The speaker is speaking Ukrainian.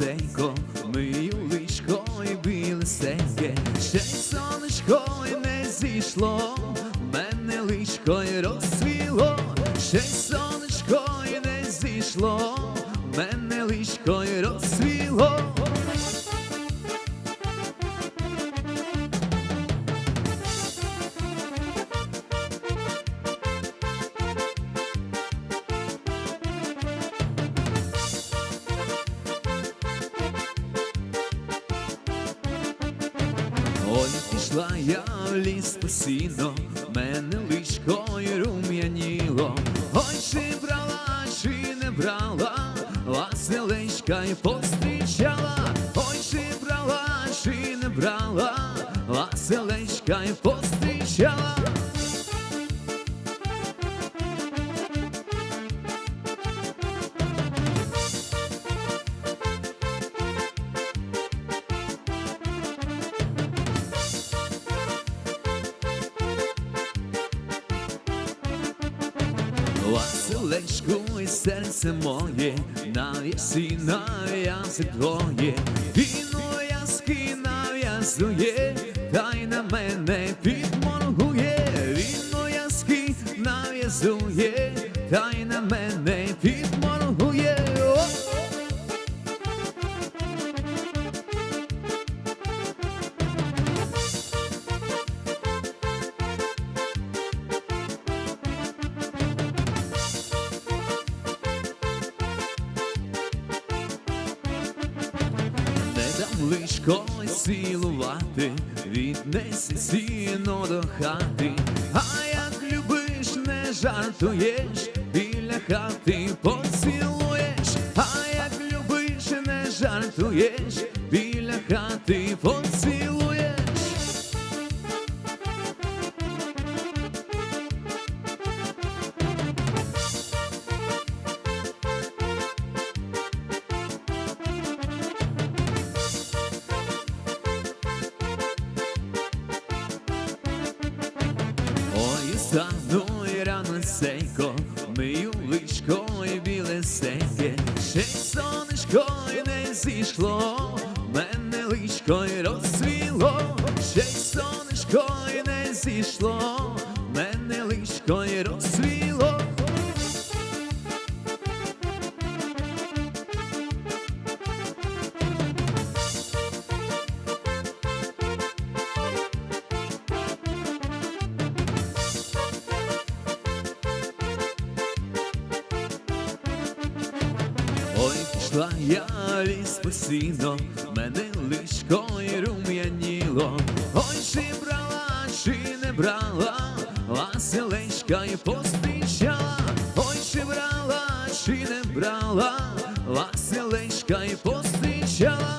лисенько, мию личко і білесеньке, ще й сонечко й не зійшло, мене личко й розсвіло, ще й сонечко Ой, пішла я в ліс по сіно, мене личкою рум'яніло. Ой, чи брала, чи не брала, Василечка й пострічала. Ой, чи брала, чи не брала, Василечка й пострічала. Василечку і серце моє, нав'ясі нав'язи твоє, віно яски нав'язує, та й на мене підморгує, віно яски нав'язує, та й на мене Не коли цілувати, віднеси сіно до хати, а як любиш, не жартуєш, біля хати поцілуєш, а як любиш, не жартуєш, біля хати Ой, стану і сейко, мию личко і білесеньке, ще й сонечко й не зійшло, мене личко й розсвіло, ще й сонечко й не зійшло, мене личко й розсвіло. Ой, я ліс постійно, мене лишкою рум'яніло. Ой, чи брала, чи не брала, Василечка й пострічала. Ой, чи брала, чи не брала, Василечка й пострічала.